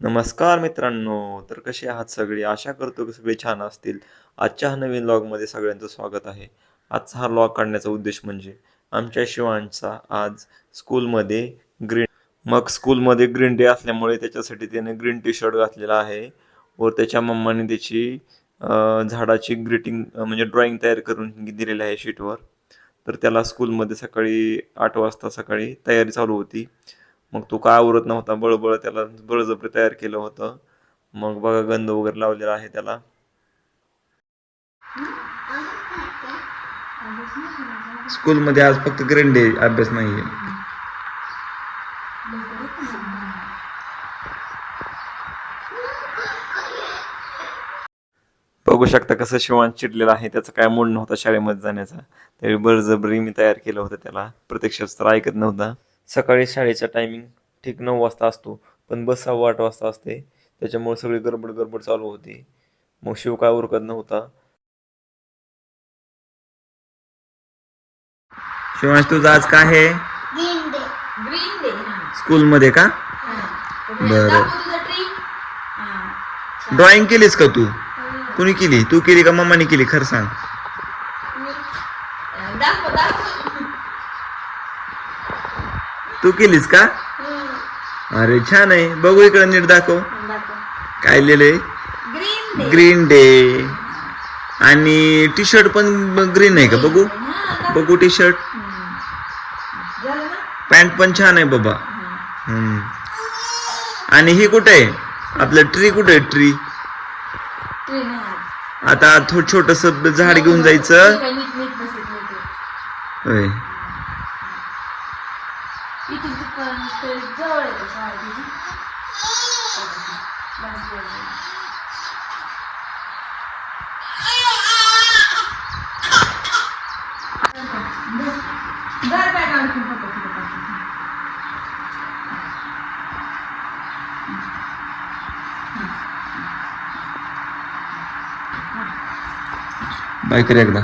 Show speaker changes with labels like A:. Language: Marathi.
A: नमस्कार मित्रांनो तर कसे आहात सगळे? आशा करतो की सगळे छान असतील. आजच्या नवीन लॉगमध्ये सगळ्यांचं स्वागत आहे. आजचा हा लॉग काढण्याचा उद्देश म्हणजे आमच्या शिवांचा आज स्कूलमध्ये ग्रीन मग स्कूलमध्ये ग्रीन डे असल्यामुळे त्याच्यासाठी त्याने ग्रीन टी शर्ट घातलेला आहे व त्याच्या मम्माने त्याची झाडाची ग्रीटिंग म्हणजे ड्रॉइंग तयार करून दिलेली आहे शीटवर तर त्याला स्कूलमध्ये सकाळी आठ वाजता सकाळी तयारी चालू होती. मग तो काय आवरत नव्हता? बळबळ त्याला बळजबरी तयार केलं होतं. मग बघा गंध वगैरे लावलेला आहे त्याला. स्कूलमध्ये आज फक्त ग्रीन डे अभ्यास नाहीये. बघू शकता कसं शिवान चिडलेला आहे. त्याचा काय मूड नव्हता शाळेमध्ये जाण्याचा. त्यावेळी बळजबरी मी तयार केलं होतं त्याला. प्रत्यक्षात तर ऐकत नव्हता. सकाळी शाळेचा टायमिंग ठीक नऊ वाजता असतो पण बस सव्वा आठ वाजता असते. त्याच्यामुळे सगळी गडबड गडबड चालू होती. मग शिव काय उरकत नव्हता. शिवांश तुझं आज काय आहे?
B: ग्रीन डे
C: हा.
A: स्कूलमध्ये का? बरं.
C: हा.
A: ड्रॉइंग केलीस का तू? कुणी केली? तू केली का मम्माने केली? खरं सांग.
C: दाखव दाखव.
A: तू केलीस का? अरे छान आहे. बघू इकडे नीट दाखव. काय लिहिलंय?
C: ग्रीन डे
A: आणि टी शर्ट पण ग्रीन आहे का? बघू.
C: हा.
A: बघू टी शर्ट पॅन्ट पण छान आहे बाबा. हम्म. आणि ही कुठे आहे? आपलं ट्री कुठे आहे? ट्री. आता थोडं छोटस झाड घेऊन जायचं.
C: बसत नाही ते.
A: होय.
C: इथून तिथपर्यंत ते जवळ आहे का शाळा तुझी बस जवळ.
A: बाय कर एकदा